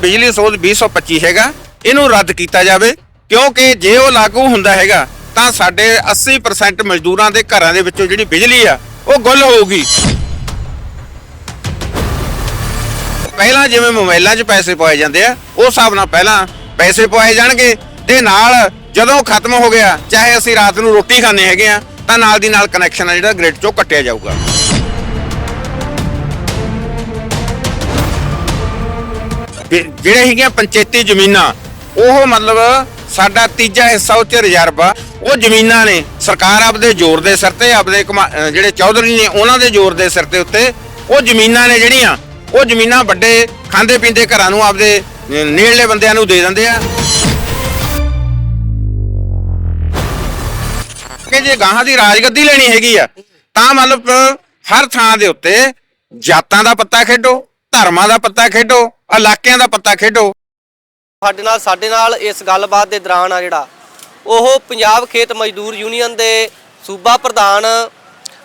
ਬਿਜਲੀ ਸੋਧ 2025 ਹੈਗਾ, ਇਹਨੂੰ ਰੱਦ ਕੀਤਾ ਜਾਵੇ, ਕਿਉਂਕਿ ਜੇ ਉਹ ਲਾਗੂ ਹੁੰਦਾ ਹੈਗਾ, ਤਾਂ ਸਾਡੇ 80% ਮਜ਼ਦੂਰਾਂ ਦੇ ਘਰਾਂ ਦੇ ਵਿੱਚੋਂ ਜਿਹੜੀ ਬਿਜਲੀ ਆ, ਉਹ ਗੁੱਲ ਹੋਊਗੀ। ਪਹਿਲਾਂ ਜਿਵੇਂ ਮੋਬਾਈਲਾਂ 'ਚ ਪੈਸੇ ਪਾਏ ਜਾਂਦੇ ਆ, ਉਸ ਹਿਸਾਬ ਨਾਲ ਪਹਿਲਾਂ ਪੈਸੇ ਪਾਏ ਜਾਣਗੇ, ਤੇ ਨਾਲ ਜਦੋਂ ਖਤਮ ਹੋ ਗਿਆ, ਚਾਹੇ ਅਸੀਂ ਰਾਤ ਨੂੰ ਰੋਟੀ ਖਾਣੇ ਹੈਗੇ ਆ, ਤਾਂ ਨਾਲ ਦੀ ਨਾਲ ਕਨੈਕਸ਼ਨ ਆ ਜਿਹੜਾ ਗ੍ਰਿਡ 'ਚੋਂ ਕੱਟਿਆ ਜਾਊਗਾ। ਜਿਹੜੇ ਹੈਗੀਆਂ ਪੰਚਾਇਤੀ ਜ਼ਮੀਨਾਂ, ਉਹ ਮਤਲਬ ਸਾਡਾ ਤੀਜਾ ਹਿੱਸਾ ਉਹ ਚ ਰਿਜ਼ਰਵ ਆ। ਉਹ ਜ਼ਮੀਨਾਂ ਨੇ, ਸਰਕਾਰ ਆਪਦੇ ਜ਼ੋਰ ਦੇ ਸਿਰ ਤੇ, ਆਪਦੇ ਜਿਹੜੇ ਚੌਧਰੀ ਨੇ, ਉਹਨਾਂ ਦੇ ਜ਼ੋਰ ਦੇ ਸਿਰ ਤੇ ਉੱਤੇ ਉਹ ਜ਼ਮੀਨਾਂ ਨੇ ਜਿਹੜੀਆਂ, ਉਹ ਜ਼ਮੀਨਾਂ ਵੱਡੇ ਖਾਂਦੇ ਪੀਂਦੇ ਘਰਾਂ ਨੂੰ ਆਪਦੇ ਨੇੜਲੇ ਬੰਦਿਆਂ ਨੂੰ ਦੇ ਦਿੰਦੇ ਆ। ਕਿ ਜੇ ਗਾਹਾਂ ਦੀ ਰਾਜਗੱਦੀ ਲੈਣੀ ਹੈਗੀ ਆ, ਤਾਂ ਮਤਲਬ ਹਰ ਥਾਂ ਦੇ ਉੱਤੇ ਜਾਤਾਂ ਦਾ ਪੱਤਾ ਖੇਡੋ, ਧਰਮਾਂ ਦਾ ਪੱਤਾ ਖੇਡੋ ਇਲਾਕਿਆਂ ਦਾ ਪੱਤਾ ਖੇਡੋ। ਸਾਡੇ ਨਾਲ ਸਾਡੇ ਨਾਲ ਇਸ ਗੱਲਬਾਤ ਦੇ ਦੌਰਾਨ ਆ ਜਿਹੜਾ ਉਹ ਪੰਜਾਬ ਖੇਤ ਮਜ਼ਦੂਰ ਯੂਨੀਅਨ ਦੇ ਸੂਬਾ ਪ੍ਰਧਾਨ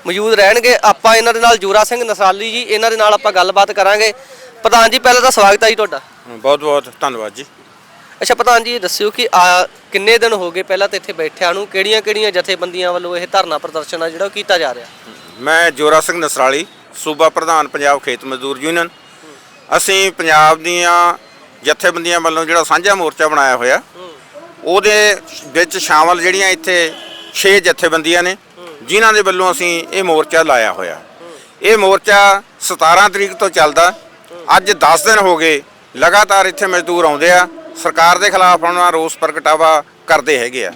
ਮੌਜੂਦ ਰਹਿਣਗੇ। ਆਪਾਂ ਇਹਨਾਂ ਦੇ ਨਾਲ ਜੋਰਾ ਸਿੰਘ ਨਸਰਾਲੀ ਜੀ ਇਹਨਾਂ ਦੇ ਨਾਲ ਆਪਾਂ ਗੱਲਬਾਤ ਕਰਾਂਗੇ। ਪ੍ਰਧਾਨ ਜੀ ਪਹਿਲਾਂ ਤਾਂ ਸਵਾਗਤ ਹੈ ਜੀ ਤੁਹਾਡਾ। ਬਹੁਤ ਬਹੁਤ ਧੰਨਵਾਦ ਜੀ। ਅੱਛਾ ਪ੍ਰਧਾਨ ਜੀ ਦੱਸਿਓ ਕਿ ਆ ਕਿੰਨੇ ਦਿਨ ਹੋ ਗਏ ਪਹਿਲਾਂ ਤੇ ਇੱਥੇ ਬੈਠਿਆਂ ਨੂੰ? ਕਿਹੜੀਆਂ ਕਿਹੜੀਆਂ ਜਥੇਬੰਦੀਆਂ ਵੱਲੋਂ ਇਹ ਧਰਨਾ ਪ੍ਰਦਰਸ਼ਨ ਆ ਜਿਹੜਾ ਉਹ ਕੀਤਾ ਜਾ ਰਿਹਾ? ਮੈਂ ਜੋਰਾ ਸਿੰਘ ਨਸਰਾਲੀ ਸੂਬਾ ਪ੍ਰਧਾਨ ਪੰਜਾਬ ਖੇਤ ਮਜ਼ਦੂਰ ਯੂਨੀਅਨ। ਅਸੀਂ ਪੰਜਾਬ ਦੀਆਂ ਜਥੇਬੰਦੀਆਂ ਵੱਲੋਂ ਜਿਹੜਾ ਸਾਂਝਾ ਮੋਰਚਾ ਬਣਾਇਆ ਹੋਇਆ, ਉਹਦੇ ਵਿੱਚ ਸ਼ਾਮਲ ਜਿਹੜੀਆਂ ਇੱਥੇ 6 ਜਥੇਬੰਦੀਆਂ ਨੇ, ਜਿਨ੍ਹਾਂ ਦੇ ਵੱਲੋਂ ਅਸੀਂ ਇਹ ਮੋਰਚਾ ਲਾਇਆ ਹੋਇਆ। ਇਹ ਮੋਰਚਾ 17 ਤਰੀਕ ਤੋਂ ਚੱਲਦਾ। ਅੱਜ 10 ਦਿਨ ਹੋ ਗਏ, ਲਗਾਤਾਰ ਇੱਥੇ ਮਜ਼ਦੂਰ ਆਉਂਦੇ ਆ। ਸਰਕਾਰ ਦੇ ਖਿਲਾਫ ਆਪਣਾ ਰੋਸ ਪ੍ਰਗਟਾਵਾ ਕਰਦੇ ਹੈਗੇ ਆ।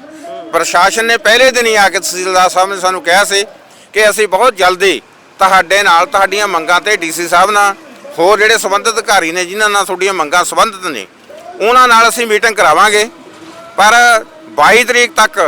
ਪ੍ਰਸ਼ਾਸਨ ਨੇ ਪਹਿਲੇ ਦਿਨ ਹੀ ਆ ਕੇ ਤਹਿਸੀਲਦਾਰ ਸਾਹਿਬ ਨੇ ਸਾਨੂੰ ਕਿਹਾ ਸੀ ਕਿ ਅਸੀਂ ਬਹੁਤ ਜਲਦੀ ਤੁਹਾਡੇ ਨਾਲ, ਤੁਹਾਡੀਆਂ ਮੰਗਾਂ ਤੇ ਡੀਸੀ ਸਾਹਿਬ ਨਾਲ ਹੋਰ ਜਿਹੜੇ ਸੰਬੰਧਿਤ ਅਧਿਕਾਰੀ ਨੇ, ਜਿਨ੍ਹਾਂ ਨਾਲ ਤੁਹਾਡੀਆਂ ਮੰਗਾਂ ਸੰਬੰਧਿਤ ਨੇ, ਉਹਨਾਂ ਨਾਲ ਅਸੀਂ ਮੀਟਿੰਗ ਕਰਾਵਾਂਗੇ। ਪਰ 22 ਤਰੀਕ ਤੱਕ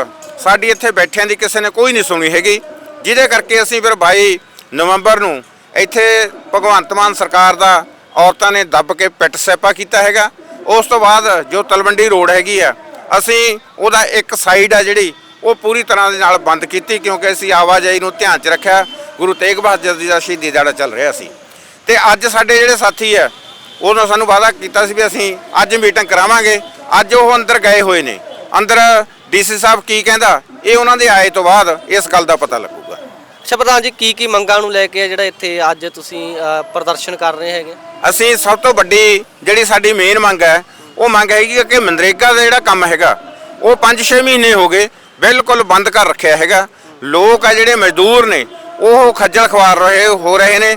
ਸਾਡੀ ਇੱਥੇ ਬੈਠਿਆਂ ਦੀ ਕਿਸੇ ਨੇ ਕੋਈ ਨਹੀਂ ਸੁਣੀ ਹੈਗੀ। ਜਿਹਦੇ ਕਰਕੇ ਅਸੀਂ ਫਿਰ 22 ਨਵੰਬਰ ਨੂੰ ਇੱਥੇ ਭਗਵੰਤ ਮਾਨ ਸਰਕਾਰ ਦਾ ਔਰਤਾਂ ਨੇ ਦੱਬ ਕੇ ਪਿੱਟ ਸੈਪਾ ਕੀਤਾ ਹੈਗਾ। ਉਸ ਤੋਂ ਬਾਅਦ ਜੋ ਤਲਵੰਡੀ ਰੋਡ ਹੈਗੀ ਆ, ਅਸੀਂ ਉਹਦਾ ਇੱਕ ਸਾਈਡ ਆ ਜਿਹੜੀ, ਉਹ ਪੂਰੀ ਤਰ੍ਹਾਂ ਦੇ ਨਾਲ ਬੰਦ ਕੀਤੀ, ਕਿਉਂਕਿ ਅਸੀਂ ਆਵਾਜਾਈ ਨੂੰ ਧਿਆਨ 'ਚ ਰੱਖਿਆ। ਗੁਰੂ ਤੇਗ ਬਹਾਦਰ ਜੀ ਦਾ ਸ਼ਹੀਦੀ ਦਿਹਾੜਾ ਚੱਲ ਰਿਹਾ ਸੀ। ਤੇ ਅੱਜ ਸਾਡੇ ਜਿਹੜੇ ਸਾਥੀ ਆ ਉਹਨਾਂ ਸਾਨੂੰ ਵਾਅਦਾ ਕੀਤਾ ਸੀ ਵੀ ਅਸੀਂ ਅੱਜ ਮੀਟਿੰਗ ਕਰਾਵਾਂਗੇ। ਅੱਜ ਉਹ ਅੰਦਰ ਗਏ ਹੋਏ ਨੇ। ਅੰਦਰ ਡੀਸੀ ਸਾਹਿਬ ਕੀ ਕਹਿੰਦਾ ਇਹ ਉਹਨਾਂ ਦੇ ਆਏ ਤੋਂ ਬਾਅਦ ਇਸ ਗੱਲ ਦਾ ਪਤਾ ਲੱਗੂਗਾ। ਅੱਛਾ ਪ੍ਰਧਾਨ ਜੀ ਕੀ ਕੀ ਮੰਗਾਂ ਨੂੰ ਲੈ ਕੇ ਜਿਹੜਾ ਇੱਥੇ ਅੱਜ ਤੁਸੀਂ ਪ੍ਰਦਰਸ਼ਨ ਕਰ ਰਹੇ ਹੈਗੇ? ਅਸੀਂ ਸਭ ਤੋਂ ਵੱਡੀ ਜਿਹੜੀ ਸਾਡੀ ਮੇਨ ਮੰਗ ਹੈ ਉਹ ਮੰਗ ਹੈਗੀ ਕਿ ਮਨਰੇਗਾ ਦਾ ਜਿਹੜਾ ਕੰਮ ਹੈਗਾ ਉਹ 5-6 ਮਹੀਨੇ ਹੋ ਗਏ ਬਿਲਕੁਲ ਬੰਦ ਕਰ ਰੱਖਿਆ ਹੈਗਾ। ਲੋਕ ਆ ਜਿਹੜੇ ਮਜ਼ਦੂਰ ਨੇ ਉਹ ਖੱਜਲ ਖਵਾਰ ਰਹੇ ਹੋ ਰਹੇ ਨੇ।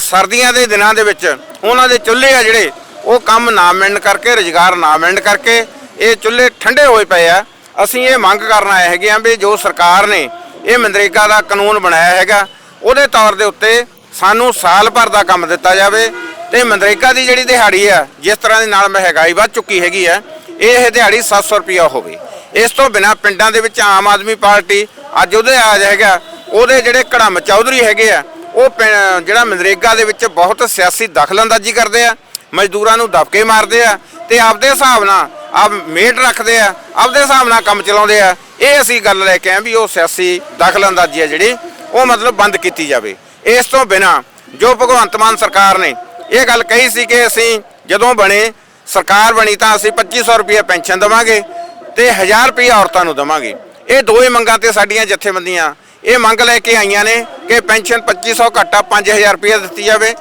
ਸਰਦੀਆਂ ਦੇ ਦਿਨਾਂ ਦੇ ਵਿੱਚ ਉਹਨਾਂ ਦੇ ਚੁੱਲ੍ਹੇ ਆ ਜਿਹੜੇ, ਉਹ ਕੰਮ ਨਾ ਮਿਲਣ ਕਰਕੇ, ਰੁਜ਼ਗਾਰ ਨਾ ਮਿਲਣ ਕਰਕੇ, ਇਹ ਚੁੱਲ੍ਹੇ ਠੰਡੇ ਹੋਏ ਪਏ ਆ। ਅਸੀਂ ਇਹ ਮੰਗ ਕਰਨ ਆਏ ਹੈਗੇ ਆ ਵੀ ਜੋ ਸਰਕਾਰ ਨੇ ਇਹ ਮਨਰੇਗਾ ਦਾ ਕਾਨੂੰਨ ਬਣਾਇਆ ਹੈਗਾ, ਉਹਦੇ ਤੌਰ ਦੇ ਉੱਤੇ ਸਾਨੂੰ ਸਾਲ ਭਰ ਦਾ ਕੰਮ ਦਿੱਤਾ ਜਾਵੇ ਤੇ ਮਨਰੇਗਾ ਦੀ ਜਿਹੜੀ ਦਿਹਾੜੀ ਆ, ਜਿਸ ਤਰ੍ਹਾਂ ਦੇ ਨਾਲ ਮਹਿੰਗਾਈ ਵੱਧ ਚੁੱਕੀ ਹੈਗੀ ਆ, ਇਹ ਦਿਹਾੜੀ 700 ਰੁਪਿਆ ਹੋਵੇ। ਇਸ ਤੋਂ ਬਿਨਾ ਪਿੰਡਾਂ ਦੇ ਵਿੱਚ ਆਮ ਆਦਮੀ ਪਾਰਟੀ ਅੱਜ ਉਹਦੇ ਆ ਜਾਏਗਾ, ਉਹਦੇ ਜਿਹੜੇ ਕੜਮ ਚੌਧਰੀ ਹੈਗੇ ਆ ਉਹ ਪਿੰ- ਜਿਹੜਾ ਮਨਰੇਗਾ ਦੇ ਵਿੱਚ ਬਹੁਤ ਸਿਆਸੀ ਦਖਲਅੰਦਾਜ਼ੀ ਕਰਦੇ ਆ, ਮਜ਼ਦੂਰਾਂ ਨੂੰ ਦਬਕੇ ਮਾਰਦੇ ਆ ਤੇ ਆਪਦੇ ਹਿਸਾਬ ਨਾਲ ਆਪ ਮੇਟ ਰੱਖਦੇ ਆ, ਆਪਦੇ ਹਿਸਾਬ ਨਾਲ ਕੰਮ ਚਲਾਉਂਦੇ ਆ। ਇਹ ਅਸੀਂ ਗੱਲ ਲੈ ਕੇ ਆਏ ਵੀ ਉਹ ਸਿਆਸੀ ਦਖਲਅੰਦਾਜ਼ੀ ਆ ਜਿਹੜੀ, ਉਹ ਮਤਲਬ ਬੰਦ ਕੀਤੀ ਜਾਵੇ। ਇਸ ਤੋਂ ਬਿਨਾ ਜੋ ਭਗਵੰਤ ਮਾਨ ਸਰਕਾਰ ਨੇ ਇਹ ਗੱਲ ਕਹੀ ਸੀ ਕਿ ਅਸੀਂ ਜਦੋਂ ਬਣੇ, ਸਰਕਾਰ ਬਣੀ ਤਾਂ ਅਸੀਂ 2500 ਰੁਪਏ ਪੈਨਸ਼ਨ ਦੇਵਾਂਗੇ ਤੇ 1000 ਰੁਪਏ ਔਰਤਾਂ ਨੂੰ ਦੇਵਾਂਗੇ। ਇਹ ਦੋਵੇਂ ਮੰਗਾਂ ਤੇ ਸਾਡੀਆਂ ਜਥੇਬੰਦੀਆਂ ਇਹ ਮੰਗ ਲੈ ਕੇ ਆਈਆਂ ਨੇ ਕਿ ਪੈਨਸ਼ਨ 2500 ਘੱਟਾ 5000 ਰੁਪਏ ਦਿੱਤੀ ਜਾਵੇ।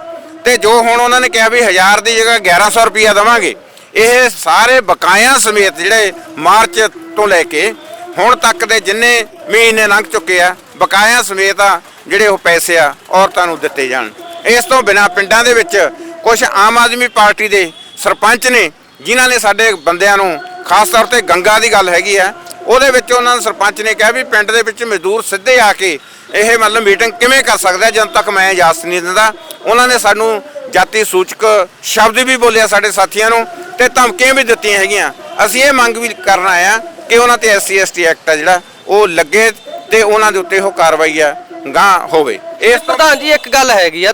ਤੇ ਜੋ ਹੁਣ ਉਹਨਾਂ ਨੇ ਕਿਹਾ ਵੀ 1000 ਦੀ ਜਗ੍ਹਾ 1100 ਰੁਪਏ ਦੇਵਾਂਗੇ, ਇਹ ਸਾਰੇ ਬਕਾਇਆ ਸਮੇਤ ਜਿਹੜੇ ਮਾਰਚ ਤੋਂ ਲੈ ਕੇ ਹੁਣ ਤੱਕ ਦੇ ਜਿੰਨੇ ਮਹੀਨੇ ਲੰਘ ਚੁੱਕੇ ਆ, ਬਕਾਇਆ ਸਮੇਤ ਆ ਜਿਹੜੇ ਉਹ ਪੈਸੇ ਆ, ਔਰਤਾਂ ਨੂੰ ਦਿੱਤੇ ਜਾਣ। ਇਸ ਤੋਂ ਬਿਨਾ ਪਿੰਡਾਂ ਦੇ ਵਿੱਚ ਕੁਝ ਆਮ ਆਦਮੀ ਪਾਰਟੀ ਦੇ ਸਰਪੰਚ ਨੇ, ਜਿਨ੍ਹਾਂ ਨੇ ਸਾਡੇ ਬੰਦਿਆਂ ਨੂੰ ਖਾਸ ਤੌਰ ਤੇ ਗੰਗਾ ਦੀ ਗੱਲ ਹੈਗੀ ਆ ਉਹਦੇ ਵਿੱਚ ਉਹਨਾਂ ਨੇ ਸਰਪੰਚ ਨੇ ਕਿਹਾ ਵੀ ਪਿੰਡ ਦੇ ਵਿੱਚ ਮਜ਼ਦੂਰ ਸਿੱਧੇ ਆ ਕੇ ਇਹ ਮਤਲਬ ਮੀਟਿੰਗ ਕਿਵੇਂ ਕਰ ਸਕਦਾ ਹੈ, ਜਦੋਂ ਤੱਕ ਮੈਂ ਇਜਾਜ਼ਤ ਨਹੀਂ ਦਿੰਦਾ। ਉਹਨਾਂ ਨੇ ਸਾਨੂੰ ਜਾਤੀ ਸੂਚਕ ਸ਼ਬਦ ਵੀ ਬੋਲਿਆ ਸਾਡੇ ਸਾਥੀਆਂ ਨੂੰ ਤੇ ਧਮਕੀਆਂ ਵੀ ਦਿੱਤੀਆਂ ਹੈਗੀਆਂ। ਅਸੀਂ ਇਹ ਮੰਗ ਵੀ ਕਰਨ ਆਏ ਆ ਕਿ ਉਹਨਾਂ ਤੇ ਐਸਸੀ ਐਸਟੀ ਐਕਟ ਆ ਜਿਹੜਾ, ਉਹ ਲੱਗੇ ਤੇ ਉਹਨਾਂ ਦੇ ਉੱਤੇ ਉਹ ਕਾਰਵਾਈ ਆ ਗਾਂ ਹੋਵੇ। ਇਸ ਪ੍ਰਧਾਨ ਜੀ, ਇੱਕ ਗੱਲ ਹੈਗੀ ਆ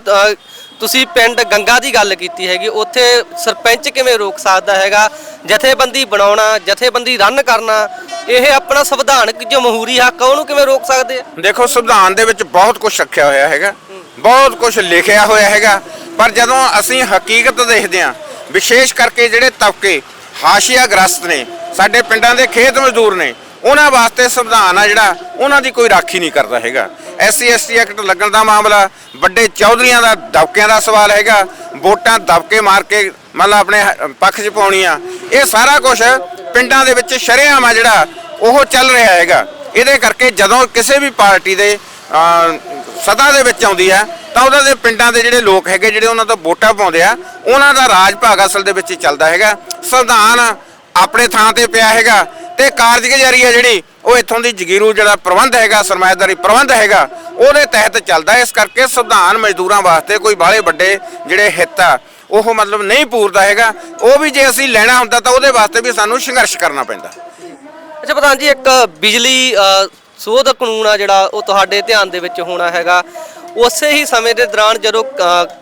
ਤੁਸੀਂ ਪਿੰਡ ਗੰਗਾ ਦੀ ਗੱਲ ਕੀਤੀ ਹੈਗੀ, ਉੱਥੇ ਸਰਪੰਚ ਕਿਵੇਂ ਰੋਕ ਸਕਦਾ ਹੈਗਾ, ਜਥੇਬੰਦੀ ਬਣਾਉਣਾ, ਜਥੇਬੰਦੀ ਰਨ ਕਰਨਾ, ਇਹ ਆਪਣਾ ਸੰਵਿਧਾਨਕ ਜਮਹੂਰੀ ਹੱਕ ਆ, ਉਹਨੂੰ ਕਿਵੇਂ ਰੋਕ ਸਕਦੇ ਆ? ਦੇਖੋ, ਸੰਵਿਧਾਨ ਦੇ ਵਿੱਚ ਬਹੁਤ ਕੁਝ ਰੱਖਿਆ ਹੋਇਆ ਹੈਗਾ, ਬਹੁਤ ਕੁਝ ਲਿਖਿਆ ਹੋਇਆ ਹੈਗਾ, ਪਰ ਜਦੋਂ ਅਸੀਂ ਹਕੀਕਤ ਦੇਖਦੇ ਹਾਂ, ਵਿਸ਼ੇਸ਼ ਕਰਕੇ ਜਿਹੜੇ ਤਬਕੇ ਹਾਸ਼ੀਆ ਗ੍ਰਸਤ ਨੇ, ਸਾਡੇ ਪਿੰਡਾਂ ਦੇ ਖੇਤ ਮਜ਼ਦੂਰ ਨੇ, ਉਹਨਾਂ ਵਾਸਤੇ ਸੰਵਿਧਾਨ ਆ ਜਿਹੜਾ, ਉਹਨਾਂ ਦੀ ਕੋਈ ਰਾਖੀ ਨਹੀਂ ਕਰਦਾ ਹੈਗਾ। ਐਸਸੀ ਐਸਟੀ ਐਕਟ ਲੱਗਣ ਦਾ ਮਾਮਲਾ, ਵੱਡੇ ਚੌਧਰੀਆਂ ਦਾ, ਦਬਕਿਆਂ ਦਾ ਸਵਾਲ ਹੈਗਾ, ਵੋਟਾਂ ਦਬਕੇ ਮਾਰ ਕੇ ਮਤਲਬ ਆਪਣੇ ਪੱਖ 'ਚ ਪਾਉਣੀਆਂ। ਇਹ ਸਾਰਾ ਕੁਝ ਪਿੰਡਾਂ ਦੇ ਵਿੱਚ ਸ਼ਰੇਆਮ ਆ ਜਿਹੜਾ, ਉਹ ਚੱਲ ਰਿਹਾ ਹੈਗਾ। ਇਹਦੇ ਕਰਕੇ ਜਦੋਂ ਕਿਸੇ ਵੀ ਪਾਰਟੀ ਦੇ ਸਦਾ ਦੇ ਵਿੱਚ ਆਉਂਦੀ ਹੈ ਤਾਂ ਉਹਨਾਂ ਦੇ ਪਿੰਡਾਂ ਦੇ ਜਿਹੜੇ ਲੋਕ ਹੈਗੇ, ਜਿਹੜੇ ਉਹਨਾਂ ਤੋਂ ਵੋਟਾਂ ਪਾਉਂਦੇ ਆ, ਉਹਨਾਂ ਦਾ ਰਾਜ ਭਾਗ ਅਸਲ ਦੇ ਵਿੱਚ ਚੱਲਦਾ ਹੈਗਾ। ਸੰਵਿਧਾਨ ਆਪਣੇ ਥਾਂ ਤੇ ਪਿਆ ਹੈਗਾ। ਤੇ ਕਾਰਜਗੁਜ਼ਾਰੀ ਹੈ ਜਿਹੜੀ, ਉਹ ਇੱਥੋਂ ਦੀ ਜਗੀਰੂ ਜਿਹੜਾ ਪ੍ਰਬੰਧ ਹੈਗਾ, ਸਰਮਾਇਦਾਰੀ ਪ੍ਰਬੰਧ ਹੈਗਾ, ਉਹਦੇ ਤਹਿਤ ਚੱਲਦਾ ਇਸ ਕਰਕੇ ਸੰਵਿਧਾਨ ਮਜ਼ਦੂਰਾਂ ਵਾਸਤੇ ਕੋਈ ਬਾਹਲੇ ਵੱਡੇ ਜਿਹੜੇ ਹਿੱਤ ਆ, ਉਹ ਮਤਲਬ ਨਹੀਂ ਪੂਰਦਾ ਹੈਗਾ। ਉਹ ਵੀ ਜੇ ਅਸੀਂ ਲੈਣਾ ਹੁੰਦਾ ਤਾਂ ਉਹਦੇ ਵਾਸਤੇ ਵੀ ਸਾਨੂੰ ਸੰਘਰਸ਼ ਕਰਨਾ ਪੈਂਦਾ। ਅੱਛਾ ਪ੍ਰਧਾਨ ਜੀ, ਇੱਕ ਬਿਜਲੀ ਸੋਧ ਕਾਨੂੰਨ ਆ ਜਿਹੜਾ, ਉਹ ਤੁਹਾਡੇ ਧਿਆਨ ਦੇ ਵਿੱਚ ਹੋਣਾ ਹੈਗਾ। ਉਸੇ ਹੀ ਸਮੇਂ ਦੇ ਦੌਰਾਨ ਜਦੋਂ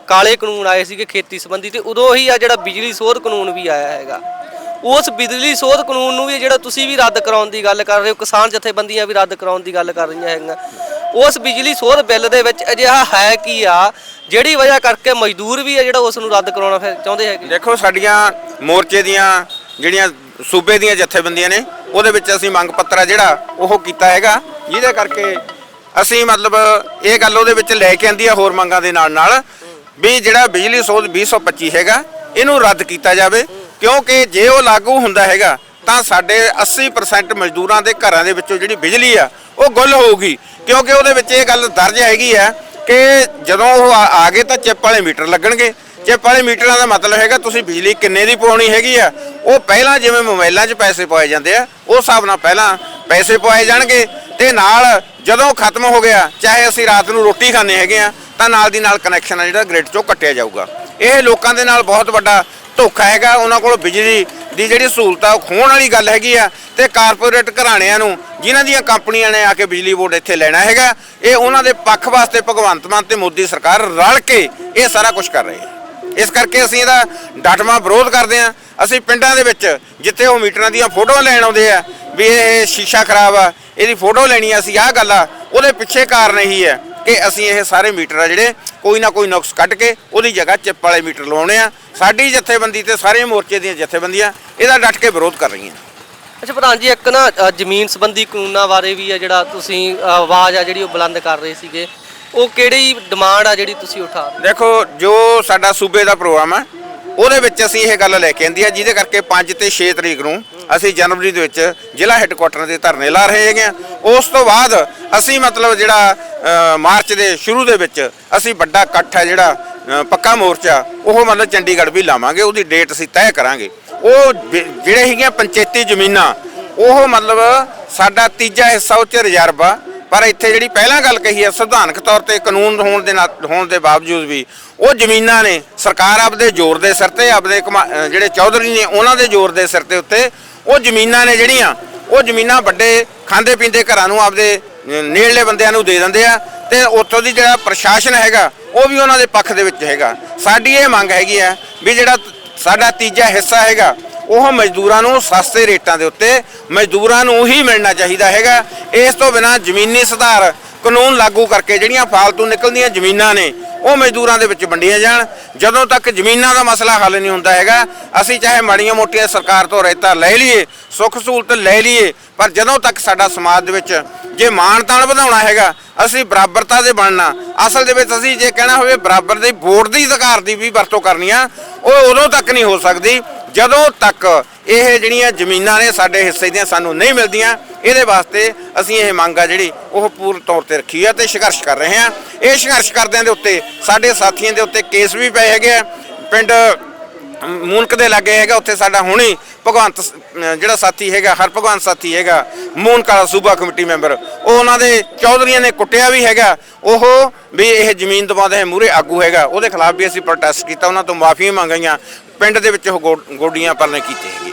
ਕਾਲੇ ਕਾਨੂੰਨ ਆਏ ਸੀਗੇ ਖੇਤੀ ਸੰਬੰਧੀ, ਤੇ ਉਦੋਂ ਹੀ ਆ ਜਿਹੜਾ ਬਿਜਲੀ ਸੋਧ ਕਾਨੂੰਨ ਵੀ ਆਇਆ ਹੈਗਾ। ਉਸ ਬਿਜਲੀ ਸੋਧ ਕਾਨੂੰਨ ਨੂੰ ਵੀ ਜਿਹੜਾ ਤੁਸੀਂ ਵੀ ਰੱਦ ਕਰਾਉਣ ਦੀ ਗੱਲ ਕਰ ਰਹੇ ਹੋ, ਕਿਸਾਨ ਜਥੇਬੰਦੀਆਂ ਵੀ ਰੱਦ ਕਰਾਉਣ ਦੀ ਗੱਲ ਕਰ ਰਹੀਆਂ ਹੈਗੀਆਂ। ਉਸ ਬਿਜਲੀ ਸੋਧ ਬਿੱਲ ਦੇ ਵਿੱਚ ਅਜਿਹਾ ਹੈ ਕੀ ਆ, ਜਿਹੜੀ ਵਜ੍ਹਾ ਕਰਕੇ ਮਜ਼ਦੂਰ ਵੀ ਆ ਜਿਹੜਾ ਉਸ ਨੂੰ ਰੱਦ ਕਰਾਉਣਾ ਫਿਰ ਚਾਹੁੰਦੇ ਹੈਗੇ? ਦੇਖੋ, ਸਾਡੀਆਂ ਮੋਰਚੇ ਦੀਆਂ ਜਿਹੜੀਆਂ ਸੂਬੇ ਦੀਆਂ ਜਥੇਬੰਦੀਆਂ ਨੇ, ਉਹਦੇ ਵਿੱਚ ਅਸੀਂ ਮੰਗ ਪੱਤਰ ਆ ਜਿਹੜਾ ਉਹ ਕੀਤਾ ਹੈਗਾ। ਜਿਹਦੇ ਕਰਕੇ ਅਸੀਂ ਮਤਲਬ ਇਹ ਗੱਲ ਉਹਦੇ ਵਿੱਚ ਲੈ ਕੇ ਆਂਦੀ ਆ ਹੋਰ ਮੰਗਾਂ ਦੇ ਨਾਲ ਨਾਲ ਵੀ ਜਿਹੜਾ ਬਿਜਲੀ ਸੋਧ 2025 ਹੈਗਾ, ਇਹਨੂੰ ਰੱਦ ਕੀਤਾ ਜਾਵੇ। ਕਿਉਂਕਿ ਜੇ ਉਹ ਲਾਗੂ ਹੁੰਦਾ ਹੈਗਾ, ਤਾਂ ਸਾਡੇ 80% ਮਜ਼ਦੂਰਾਂ ਦੇ ਘਰਾਂ ਦੇ ਵਿੱਚੋਂ ਜਿਹੜੀ ਬਿਜਲੀ ਆ, ਉਹ ਗੁੱਲ ਹੋਊਗੀ। ਕਿਉਂਕਿ ਉਹਦੇ ਵਿੱਚ ਇਹ ਗੱਲ ਦਰਜ ਹੈਗੀ ਆ ਕਿ ਜਦੋਂ ਉਹ ਆ ਗਏ ਤਾਂ ਚਿੱਪ ਵਾਲੇ ਮੀਟਰ ਲੱਗਣਗੇ। ਚਿੱਪ ਵਾਲੇ ਮੀਟਰਾਂ ਦਾ ਮਤਲਬ ਹੈਗਾ, ਤੁਸੀਂ ਬਿਜਲੀ ਕਿੰਨੇ ਦੀ ਪਾਉਣੀ ਹੈਗੀ ਆ? ਉਹ ਪਹਿਲਾਂ ਜਿਵੇਂ ਮੋਬਾਈਲਾਂ 'ਚ ਪੈਸੇ ਪਾਏ ਜਾਂਦੇ ਆ, ਉਸ ਹਿਸਾਬ ਨਾਲ ਪਹਿਲਾਂ ਪੈਸੇ ਪਾਏ ਜਾਣਗੇ। ਤੇ ਨਾਲ ਜਦੋਂ ਖਤਮ ਹੋ ਗਿਆ, ਚਾਹੇ ਅਸੀਂ ਰਾਤ ਨੂੰ ਰੋਟੀ ਖਾਣੇ ਹੈਗੇ ਆ, ਤਾਂ ਨਾਲ ਦੀ ਨਾਲ ਕਨੈਕਸ਼ਨ ਆ ਜਿਹੜਾ ਗ੍ਰਿਡ 'ਚੋਂ ਕੱਟਿਆ ਜਾਊਗਾ। ਇਹ ਲੋਕਾਂ ਦੇ ਨਾਲ ਬਹੁਤ ਵੱਡਾ ਧੋਖਾ ਹੈਗਾ, ਉਹਨਾਂ ਕੋਲ ਬਿਜਲੀ ਦੀ ਜਿਹੜੀ ਸਹੂਲਤ ਆ, ਉਹ ਖੋਹਣ ਵਾਲੀ ਗੱਲ ਹੈਗੀ ਆ ਤੇ ਕਾਰਪੋਰੇਟ ਘਰਾਣਿਆਂ ਨੂੰ, ਜਿਨ੍ਹਾਂ ਦੀਆਂ ਕੰਪਨੀਆਂ ਨੇ ਆ ਕੇ ਬਿਜਲੀ ਬੋਰਡ ਇੱਥੇ ਲੈਣਾ ਹੈਗਾ, ਇਹ ਉਹਨਾਂ ਦੇ ਪੱਖ ਵਾਸਤੇ ਭਗਵੰਤ ਮਾਨ ਤੇ ਮੋਦੀ ਸਰਕਾਰ ਰਲ ਕੇ ਇਹ ਸਾਰਾ ਕੁਝ ਕਰ ਰਹੀ ਹੈ ਇਸ ਕਰਕੇ ਅਸੀਂ ਇਹਦਾ ਡਟਵਾਂ ਵਿਰੋਧ ਕਰਦੇ ਹਾਂ ਅਸੀਂ ਪਿੰਡਾਂ ਦੇ ਵਿੱਚ ਜਿੱਥੇ ਉਹ ਮੀਟਰਾਂ ਦੀਆਂ ਫੋਟੋਆਂ ਲੈਣ ਆਉਂਦੇ ਆ, ਵੀ ਇਹ ਸ਼ੀਸ਼ਾ ਖਰਾਬ ਆ, ਇਹਦੀ ਫੋਟੋ ਲੈਣੀ ਆ, ਅਸੀਂ ਆਹ ਗੱਲ ਆ, ਉਹਦੇ ਪਿੱਛੇ ਕਾਰਨ ਇਹੀ ਹੈ ਕਿ ਅਸੀਂ ਇਹ ਸਾਰੇ ਮੀਟਰ ਆ ਜਿਹੜੇ ਕੋਈ ਨਾ ਕੋਈ ਨੁਕਸ ਕੱਢ ਕੇ ਉਹਦੀ ਜਗ੍ਹਾ ਚਿੱਪ ਵਾਲੇ ਮੀਟਰ ਲਵਾਉਣੇ ਆ। ਸਾਡੀ ਜਥੇਬੰਦੀ ਤੇ ਸਾਰੇ ਮੋਰਚੇ ਦੀਆਂ ਜਥੇਬੰਦੀਆਂ ਇਹਦਾ ਡਟ ਕੇ ਵਿਰੋਧ ਕਰ ਰਹੀਆਂ। ਅੱਛਾ ਪ੍ਰਧਾਨ ਜੀ ਇੱਕ ਨਾ ਅ, ਜ਼ਮੀਨ ਸੰਬੰਧੀ ਕਾਨੂੰਨਾਂ ਬਾਰੇ ਵੀ ਆ ਜਿਹੜਾ ਤੁਸੀਂ ਅ, ਆਵਾਜ਼ ਆ ਜਿਹੜੀ ਉਹ ਬੁਲੰਦ ਕਰ ਰਹੇ ਸੀਗੇ। ਉਹ ਕਿਹੜੀ ਡਿਮਾਂਡ ਆ ਜਿਹੜੀ ਤੁਸੀਂ ਉਠਾ ਰਹੇ? ਦੇਖੋ ਜੋ ਸਾਡਾ ਸੂਬੇ ਦਾ ਪ੍ਰੋਗਰਾਮ ਆ ਉਹਦੇ ਵਿੱਚ ਅਸੀਂ ਇਹ ਗੱਲ ਲੈ ਕੇ ਆਂਦੀ ਹੈ ਜਿਹਦੇ ਕਰਕੇ 5 ਤੇ 6 ਤਰੀਕ ਨੂੰ ਅਸੀਂ ਜਨਵਰੀ ਦੇ ਵਿੱਚ ਜ਼ਿਲ੍ਹਾ ਹੈੱਡਕੁਆਟਰ ਦੇ ਧਰਨੇ ਲਾ ਰਹੇ ਹੈਗੇ ਆ। ਉਸ ਤੋਂ ਬਾਅਦ ਅਸੀਂ ਮਤਲਬ ਜਿਹੜਾ ਮਾਰਚ ਦੇ ਸ਼ੁਰੂ ਦੇ ਵਿੱਚ ਅਸੀਂ ਵੱਡਾ ਇਕੱਠ ਹੈ ਜਿਹੜਾ ਪੱਕਾ ਮੋਰਚਾ, ਉਹ ਮਤਲਬ ਚੰਡੀਗੜ੍ਹ ਵੀ ਲਾਵਾਂਗੇ, ਉਹਦੀ ਡੇਟ ਅਸੀਂ ਤੈਅ ਕਰਾਂਗੇ। ਉਹ ਜਿਹੜੇ ਹੈਗੀਆਂ ਪੰਚਾਇਤੀ ਜ਼ਮੀਨਾਂ, ਉਹ ਮਤਲਬ ਸਾਡਾ ਤੀਜਾ ਹਿੱਸਾ, ਉਹ ਚ ਰਿਜ਼ਰਵ ਆ। ਪਰ ਇੱਥੇ ਜਿਹੜੀ ਪਹਿਲਾਂ ਗੱਲ ਕਹੀ ਹੈ ਸੰਵਿਧਾਨਕ ਤੌਰ ਤੇ ਕਾਨੂੰਨ ਹੋਣ ਦੇ ਨਾਲ ਹੋਣ ਦੇ ਬਾਵਜੂਦ ਵੀ ਉਹ ਜ਼ਮੀਨਾਂ ਨੇ, ਸਰਕਾਰ ਆਪਦੇ ਜ਼ੋਰ ਦੇ ਸਿਰ ਤੇ, ਆਪਦੇ ਕਮਾ- ਜਿਹੜੇ ਚੌਧਰੀ ਨੇ, ਉਹਨਾਂ ਦੇ ਜ਼ੋਰ ਦੇ ਸਿਰ ਤੇ ਉੱਤੇ ਉਹ ਜ਼ਮੀਨਾਂ ਨੇ ਜਿਹੜੀਆਂ, ਉਹ ਜ਼ਮੀਨਾਂ ਵੱਡੇ ਖਾਂਦੇ ਪੀਂਦੇ ਘਰਾਂ ਨੂੰ ਆਪਦੇ ਨੇੜਲੇ ਬੰਦਿਆਂ ਨੂੰ ਦੇ ਦਿੰਦੇ ਆ ਤੇ ਉੱਥੋਂ ਦੀ ਜਿਹੜਾ ਪ੍ਰਸ਼ਾਸਨ ਹੈਗਾ, ਉਹ ਵੀ ਉਹਨਾਂ ਦੇ ਪੱਖ ਦੇ ਵਿੱਚ ਹੈਗਾ। ਸਾਡੀ ਇਹ ਮੰਗ ਹੈਗੀ ਆ ਵੀ ਜਿਹੜਾ ਸਾਡਾ ਤੀਜਾ ਹਿੱਸਾ ਹੈਗਾ, ਉਹ ਮਜ਼ਦੂਰਾਂ ਨੂੰ ਸਸਤੇ ਰੇਟਾਂ ਦੇ ਉੱਤੇ ਮਜ਼ਦੂਰਾਂ ਨੂੰ ਹੀ ਮਿਲਣਾ ਚਾਹੀਦਾ ਹੈਗਾ। ਇਸ ਤੋਂ ਬਿਨਾ ਜ਼ਮੀਨੀ ਸੁਧਾਰ ਕਾਨੂੰਨ ਲਾਗੂ ਕਰਕੇ ਜਿਹੜੀਆਂ ਫਾਲਤੂ ਨਿਕਲਦੀਆਂ ਜ਼ਮੀਨਾਂ ਨੇ ਉਹ ਮਜ਼ਦੂਰਾਂ ਦੇ ਵਿੱਚ ਵੰਡੀਆਂ ਜਾਣ। ਜਦੋਂ ਤੱਕ ਜ਼ਮੀਨਾਂ ਦਾ ਮਸਲਾ ਹੱਲ ਨਹੀਂ ਹੁੰਦਾ ਹੈਗਾ, ਅਸੀਂ ਚਾਹੇ ਮਾੜੀਆਂ ਮੋਟੀਆਂ ਸਰਕਾਰ ਤੋਂ ਰੇਤਾ ਲੈ ਲਈਏ, ਸੁੱਖ ਸਹੂਲਤ ਲੈ ਲਈਏ, ਪਰ ਜਦੋਂ ਤੱਕ ਸਾਡਾ ਸਮਾਜ ਦੇ ਵਿੱਚ ਜੇ ਮਾਣ ਤਾਣ ਵਧਾਉਣਾ ਹੈਗਾ, ਅਸੀਂ ਬਰਾਬਰਤਾ ਦੇ ਬਣਨਾ। ਅਸਲ ਦੇ ਵਿੱਚ ਅਸੀਂ ਜੇ ਕਹਿਣਾ ਹੋਵੇ ਬਰਾਬਰ ਦੇ, ਵੋਟ ਦੀ ਅਧਿਕਾਰ ਦੀ ਵੀ ਵਰਤੋਂ ਕਰਨੀ ਆ, ਉਹ ਉਦੋਂ ਤੱਕ ਨਹੀਂ ਹੋ ਸਕਦੀ। ਜਦੋਂ ਤੱਕ ਇਹ ਜਿਹੜੀਆਂ ਜ਼ਮੀਨਾਂ ਨੇ ਸਾਡੇ ਹਿੱਸੇ ਦੀਆਂ ਸਾਨੂੰ ਨਹੀਂ ਮਿਲਦੀਆਂ, ਇਹਦੇ ਵਾਸਤੇ ਅਸੀਂ ਇਹ ਮੰਗ ਆ ਜਿਹੜੀ ਉਹ ਪੂਰਨ ਤੌਰ ਤੇ ਰੱਖੀ ਆ ਤੇ ਸੰਘਰਸ਼ ਕਰ ਰਹੇ ਹਾਂ। ਇਹ ਸੰਘਰਸ਼ ਕਰਦਿਆਂ ਦੇ ਉੱਤੇ ਸਾਡੇ ਸਾਥੀਆਂ ਦੇ ਉੱਤੇ ਕੇਸ ਵੀ ਪਏ ਹੈਗੇ ਆ। ਪਿੰਡ ਮੂਨਕ ਦੇ ਲਾਗੇ ਹੈਗਾ, ਉੱਥੇ ਸਾਡਾ ਹੁਣੀ ਭਗਵੰਤ ਜਿਹੜਾ ਸਾਥੀ ਹੈਗਾ ਹਰ ਭਗਵੰਤ ਸਾਥੀ ਹੈਗਾ, ਮੂਨਕ ਵਾਲਾ ਸੂਬਾ ਕਮੇਟੀ ਮੈਂਬਰ, ਉਹ ਉਹਨਾਂ ਦੇ ਚੌਧਰੀਆਂ ਨੇ ਕੁੱਟਿਆ ਵੀ ਹੈਗਾ। ਉਹ ਵੀ ਇਹ ਜ਼ਮੀਨ ਦਬਾਉਂਦੇ ਹੈ ਮੂਰੇ ਆਗੂ ਹੈਗਾ, ਉਹਦੇ ਖਿਲਾਫ ਵੀ ਅਸੀਂ ਪ੍ਰੋਟੈਸਟ ਕੀਤਾ, ਉਹਨਾਂ ਤੋਂ ਮਾਫ਼ੀ ਮੰਗਾਈਆਂ। ਪਿੰਡ ਦੇ ਵਿੱਚ ਉਹ ਗੋ- ਗੋਡੀਆਂ ਪਰਨੇ ਕੀਤੇ ਹੈਗੇ।